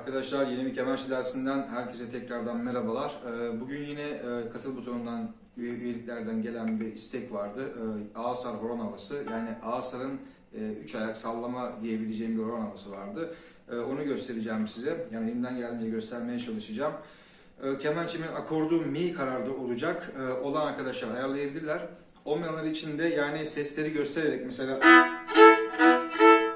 Arkadaşlar yeni bir kemençe dersinden herkese tekrardan merhabalar. Ee, Bugün yine e, katıl butonundan üye- üyeliklerden gelen bir istek vardı. Ee, Ağasar horon havası yani Ağasar'ın e, üç ayak sallama diyebileceğim bir horon havası vardı. Ee, Onu göstereceğim size. Yani elimden geldiğince göstermeye çalışacağım. Ee, Kemençemin akordu mi kararda olacak. Ee, Olan arkadaşlar ayarlayabilirler. Olmayanlar için de yani sesleri göstererek mesela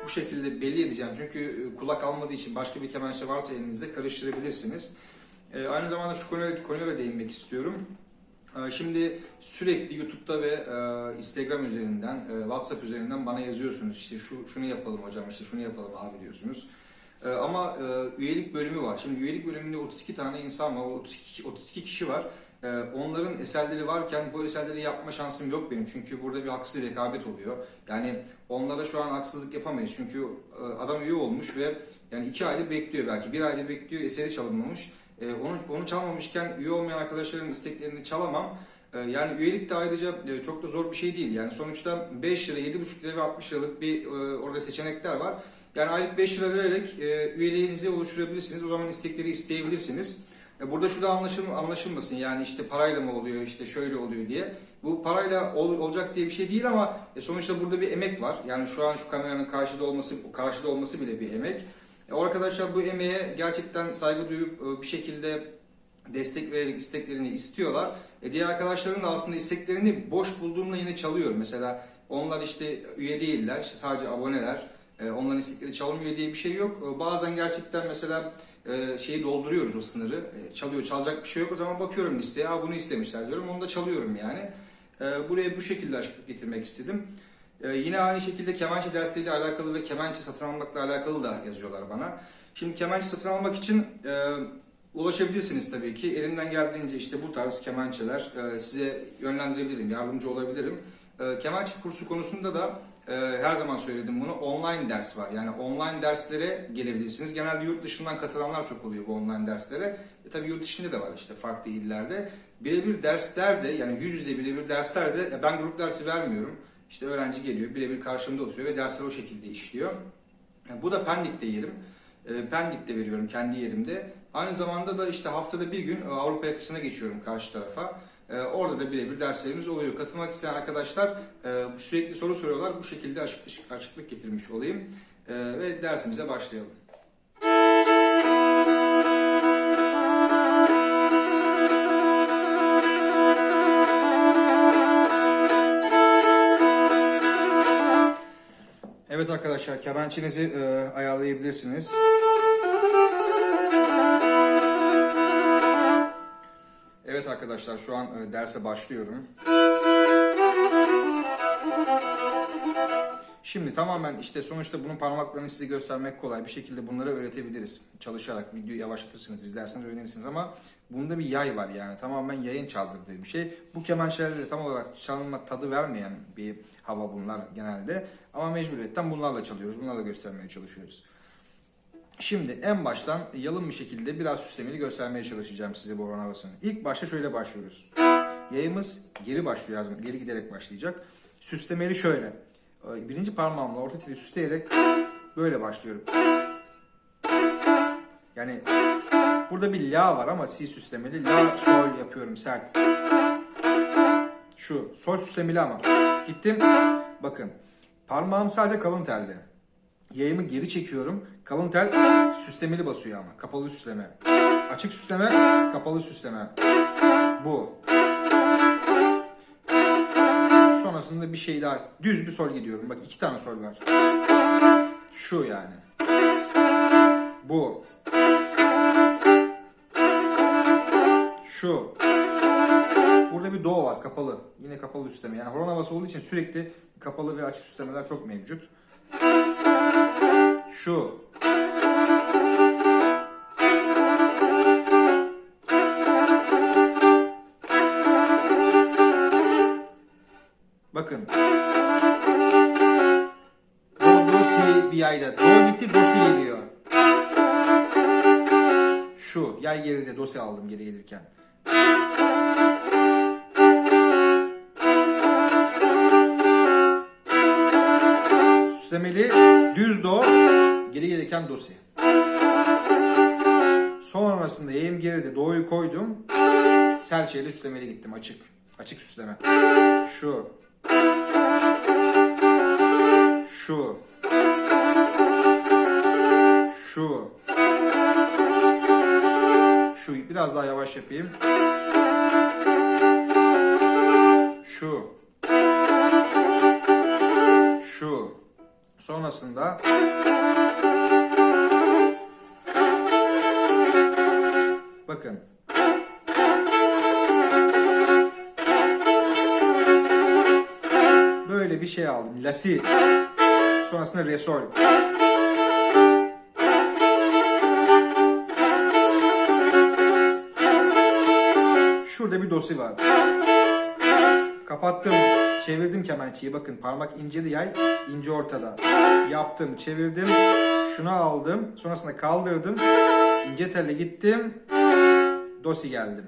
bu şekilde belli edeceğim. Çünkü e, kulak almadığı için başka bir kemençe varsa elinizde karıştırabilirsiniz. E, aynı zamanda şu konuya, konuya değinmek istiyorum. E, şimdi sürekli YouTube'da ve Instagram üzerinden, WhatsApp üzerinden bana yazıyorsunuz. İşte şu şunu yapalım hocam, işte şunu yapalım abi diyorsunuz. Ama üyelik bölümü var. Şimdi üyelik bölümünde 32 tane insan var, 32, 32 kişi var. E, onların eserleri varken bu eserleri yapma şansım yok benim. Çünkü burada bir haksız rekabet oluyor. Yani onlara şu an haksızlık yapamayız. Çünkü e, adam üye olmuş ve yani iki aydır bekliyor belki. Bir aydır bekliyor eseri çalınmamış. E, onu, onu çalmamışken üye olmayan arkadaşların isteklerini çalamam. E, yani üyelik de ayrıca çok da zor bir şey değil. Yani sonuçta 5 lira, 7,5 lira ve 60 liralık bir orada seçenekler var. Yani aylık 5 lira vererek üyeliğinizi oluşturabilirsiniz. O zaman istekleri isteyebilirsiniz. E, Burada şu da anlaşıl, anlaşılmasın yani işte parayla mı oluyor işte şöyle oluyor diye. Bu parayla ol- olacak diye bir şey değil ama e, sonuçta burada bir emek var. Yani şu an şu kameranın karşıda olması karşıda olması bile bir emek. E, arkadaşlar bu emeğe gerçekten saygı duyup e, bir şekilde destek vererek isteklerini istiyorlar. E, diğer arkadaşların da aslında isteklerini boş bulduğumda yine çalıyorum. Mesela onlar işte üye değiller, işte sadece aboneler. E, onların istekleri çalınmıyor diye bir şey yok. E, bazen gerçekten mesela e, şeyi dolduruyoruz o sınırı. E, çalıyor, çalacak bir şey yok. O zaman bakıyorum listeye, Aa, bunu istemişler diyorum. Onu da çalıyorum yani. E, buraya bu şekilde açıklık getirmek istedim. E, yine aynı şekilde kemençe dersleriyle alakalı ve kemençe satın almakla alakalı da yazıyorlar bana. Şimdi kemençe satın almak için e, ulaşabilirsiniz tabii ki. Elimden geldiğince işte bu tarz kemençeler e, size yönlendirebilirim, yardımcı olabilirim. E, kemençe kursu konusunda da e, her zaman söyledim bunu. Online ders var. Yani online derslere gelebilirsiniz. Genelde yurt dışından katılanlar çok oluyor bu online derslere. E, tabii yurt içinde de var işte farklı illerde. Birebir dersler de yani yüz yüze birebir dersler de e, ben grup dersi vermiyorum. İşte öğrenci geliyor birebir karşımda oturuyor ve dersler o şekilde işliyor. E, Bu da Pendik'te yerim. E, Pendik'te veriyorum kendi yerimde. Aynı zamanda da işte haftada bir gün e, Avrupa yakasına geçiyorum karşı tarafa. E, Orada da birebir derslerimiz oluyor. Katılmak isteyen arkadaşlar e, sürekli soru soruyorlar. Bu şekilde açık- açıklık getirmiş olayım. E, Ve dersimize başlayalım. Evet arkadaşlar kemençenizi e, ayarlayabilirsiniz. Evet arkadaşlar şu an e, derse başlıyorum. Şimdi tamamen işte sonuçta bunun parmaklarını size göstermek kolay. Bir şekilde bunları öğretebiliriz. Çalışarak videoyu yavaşlatırsınız, izlerseniz öğrenirsiniz ama bunda bir yay var yani. Tamamen yayın çaldırdığı bir şey. Bu kemençelerde tam olarak çalınma tadı vermeyen bir hava bunlar genelde. Ama mecburiyetten bunlarla çalıyoruz. Bunlarla göstermeye çalışıyoruz. Şimdi en baştan yalın bir şekilde biraz süslemeli göstermeye çalışacağım size bu oran havasını. İlk başta şöyle başlıyoruz. Yayımız geri başlıyor yazmak. Geri giderek başlayacak. Süslemeli şöyle. Ee, Birinci parmağımla orta teli süsleyerek böyle başlıyorum. Yani burada bir la var ama si süslemeli. La sol yapıyorum sert. Şu sol süslemeli ama. Gittim. Bakın. Parmağım sadece kalın telde. Yayımı geri çekiyorum. Kalın tel süslemeli basıyor ama. Kapalı süsleme. Açık süsleme, kapalı süsleme. Bu. Sonrasında bir şey daha. Düz bir sol gidiyorum. Bak iki tane sol var. Şu yani. Bu. Şu. Burada bir do var kapalı. Yine kapalı süsleme. Yani horon havası olduğu için sürekli kapalı ve açık süslemeler çok mevcut. Şu. Bakın. Do, do, si bir yayda. Do gitti, do si geliyor. Şu. Yay geride, do si aldım geri gelirken. Süslemeli, düz do, geri gelirken do si. Sonrasında yayım geride do'yu koydum. Serçeyle üstlemeli gittim açık. Açık üstleme. Şu. Şu. Şu. Şu. Biraz daha yavaş yapayım. Si. Sonrasında re sol. Şurada bir dosi var. Kapattım. Çevirdim kemençeyi. Bakın parmak ince yay, ince ortada. Yaptım, çevirdim. Şunu aldım. Sonrasında kaldırdım. İnce telle gittim. Dosi geldim.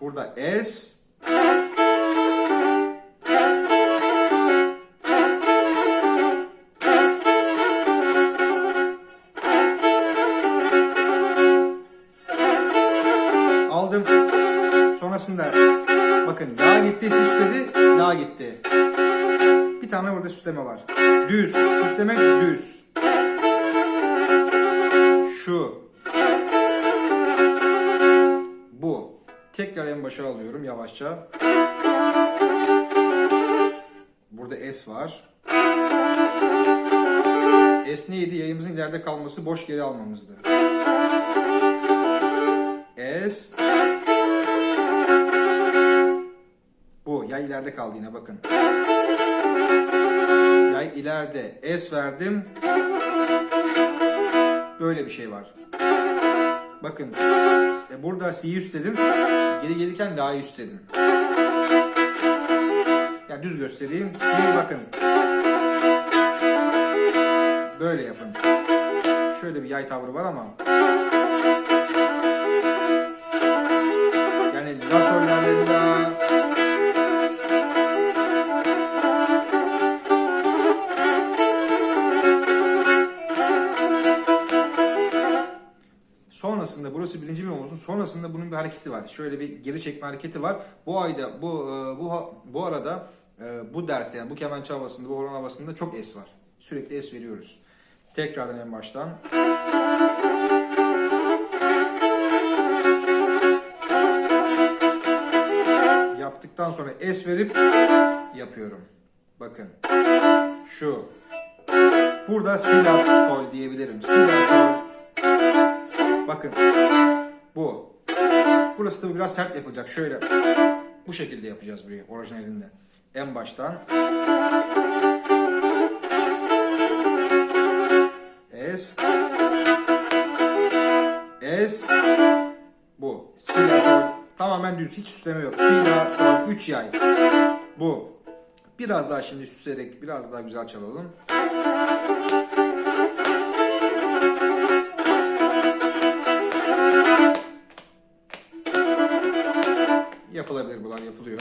Burada es. Gitti. Bir tane burada süsleme var. Düz, süsleme düz. Şu. Bu. Tekrar en başa alıyorum yavaşça. Burada S var. S neydi? Yayımızın ileride kalması boş geri almamızdı. S. Yay ileride kaldı yine bakın. Yay ileride. S verdim. Böyle bir şey var. Bakın. e, Burada C'yi üstledim. Geri gelirken La'yı üstledim. Yani düz göstereyim. C'yi bakın. Böyle yapın. Şöyle bir yay tavrı var ama. Sonrasında bunun bir hareketi var. Şöyle bir geri çekme hareketi var. Bu ayda bu e, bu bu arada e, bu derste yani bu kemençe havasında bu horon havasında çok es var. Sürekli es veriyoruz. Tekrardan en baştan. Yaptıktan sonra es verip yapıyorum. Bakın. Şu. Burada si la sol diyebilirim. Si la sol. Bakın. Bu. Burası da biraz sert yapılacak. Şöyle. Bu şekilde yapacağız burayı orijinalinde. En baştan. Es. Es. Bu. Si la sol. Tamamen düz. Hiç süsleme yok. Si la sol. 3 yay. Bu. Biraz daha şimdi süsleyerek biraz daha güzel çalalım. Yapılabilir bunlar yapılıyor.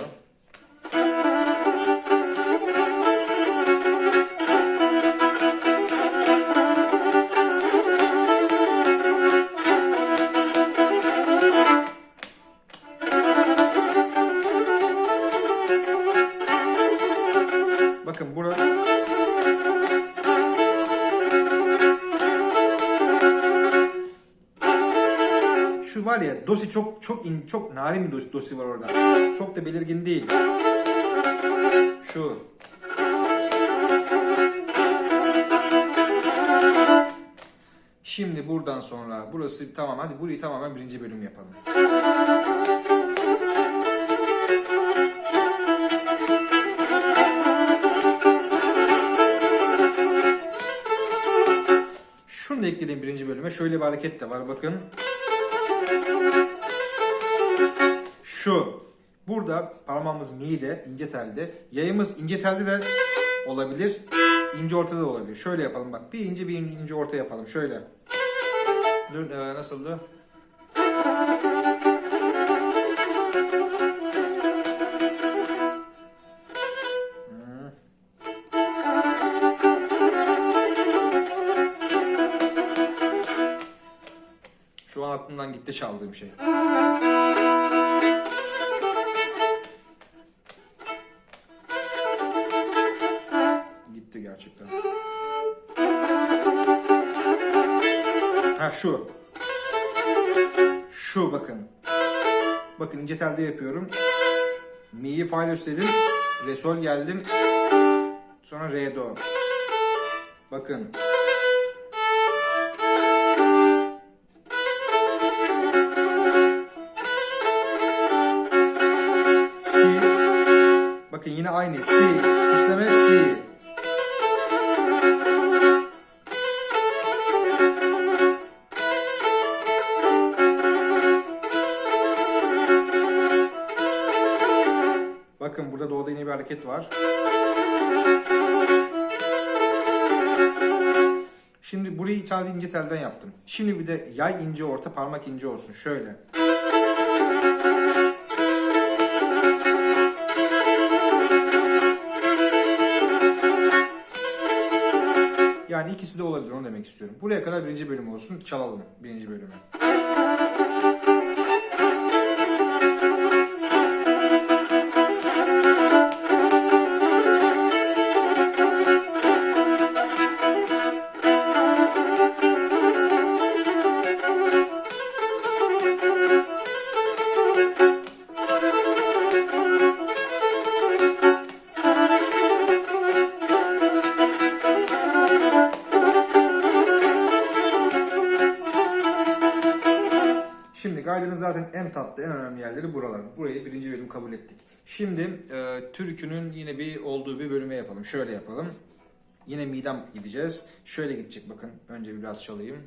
Bakın burada var ya dosi çok çok in, çok narin bir dosi, var orada. Çok da belirgin değil. Şu. Şimdi buradan sonra burası tamam hadi burayı tamamen birinci bölüm yapalım. Şunu da ekledim birinci bölüme. Şöyle bir hareket de var bakın. Şu. Burada parmağımız mi'de, ince telde. Yayımız ince telde de olabilir. ince ortada da olabilir. Şöyle yapalım bak. Bir ince bir ince orta yapalım. Şöyle. Dur e, nasıldı? Aklımdan gitti çaldığım şey. Gitti gerçekten. Ha şu. Şu bakın. Bakın ince telde yapıyorum. Mi'yi fa üstledim. Re sol geldim. Sonra re do. Bakın. Şimdi burayı ithal ince telden yaptım. Şimdi bir de yay ince orta parmak ince olsun. Şöyle. Yani ikisi de olabilir onu demek istiyorum. Buraya kadar birinci bölüm olsun. Çalalım birinci bölümü. En tatlı, en önemli yerleri buralar. Burayı birinci bölüm kabul ettik. Şimdi e, türkünün yine bir olduğu bir bölüme yapalım. Şöyle yapalım. Yine midem gideceğiz. Şöyle gidecek bakın. Önce biraz çalayım.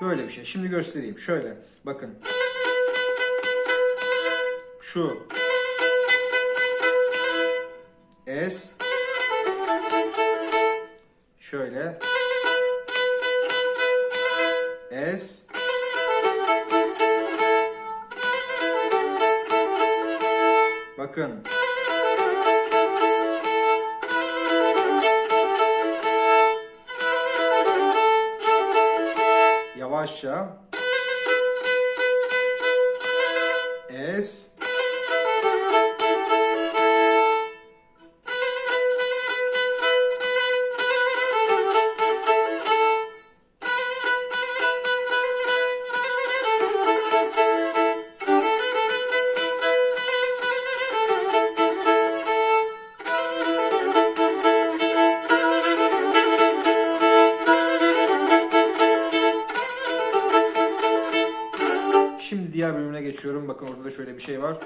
Böyle bir şey. Şimdi göstereyim. Şöyle. Bakın. Şu. Yavaşça. S. orada da şöyle bir şey var.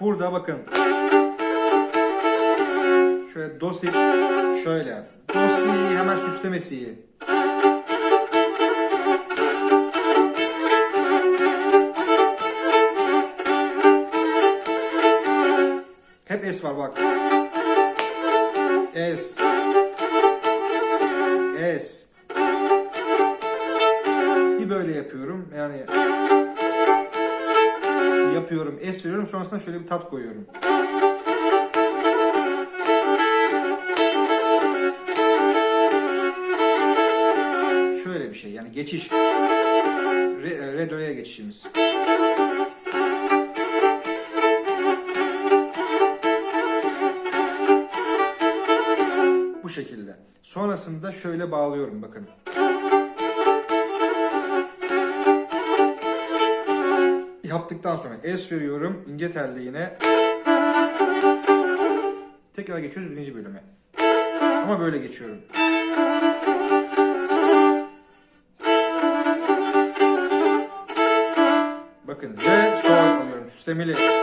Burada bakın. Şöyle do si şöyle. Do si hemen süslemesi. Hep es var bak. Es. Es. Bir böyle yapıyorum. Yani yapıyorum. Es veriyorum. Sonrasında şöyle bir tat koyuyorum. Sonrasında şöyle bağlıyorum bakın. Yaptıktan sonra es veriyorum. ince telde yine. Tekrar geçiyoruz birinci bölüme. Ama böyle geçiyorum. Bakın re sol alıyorum. Süslemeli.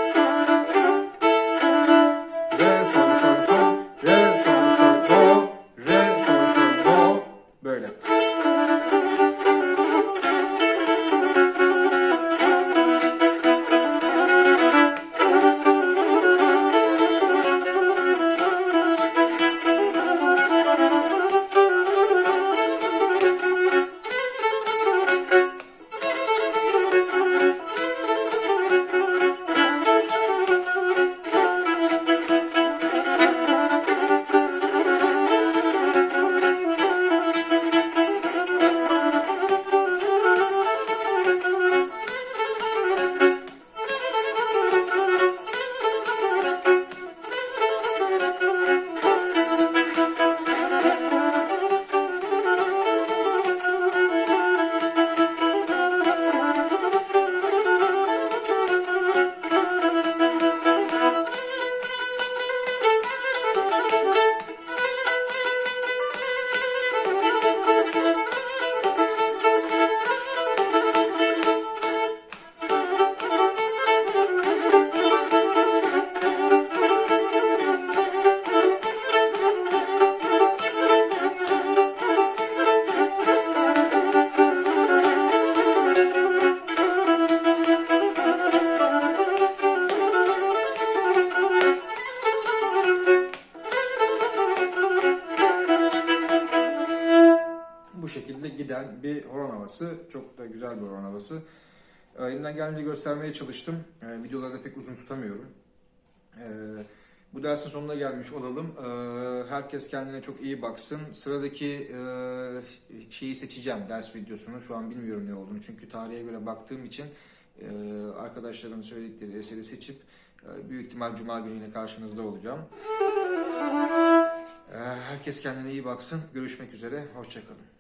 Havası. Çok da güzel bir horon havası. E, elimden gelince göstermeye çalıştım. E, videolarda pek uzun tutamıyorum. E, bu dersin sonuna gelmiş olalım. Herkes kendine çok iyi baksın. Sıradaki e, şeyi seçeceğim ders videosunu. Şu an bilmiyorum ne olduğunu. Çünkü tarihe göre baktığım için e, arkadaşlarımın söyledikleri eseri seçip e, büyük ihtimal Cuma günü yine karşınızda olacağım. Herkes kendine iyi baksın. Görüşmek üzere. Hoşçakalın.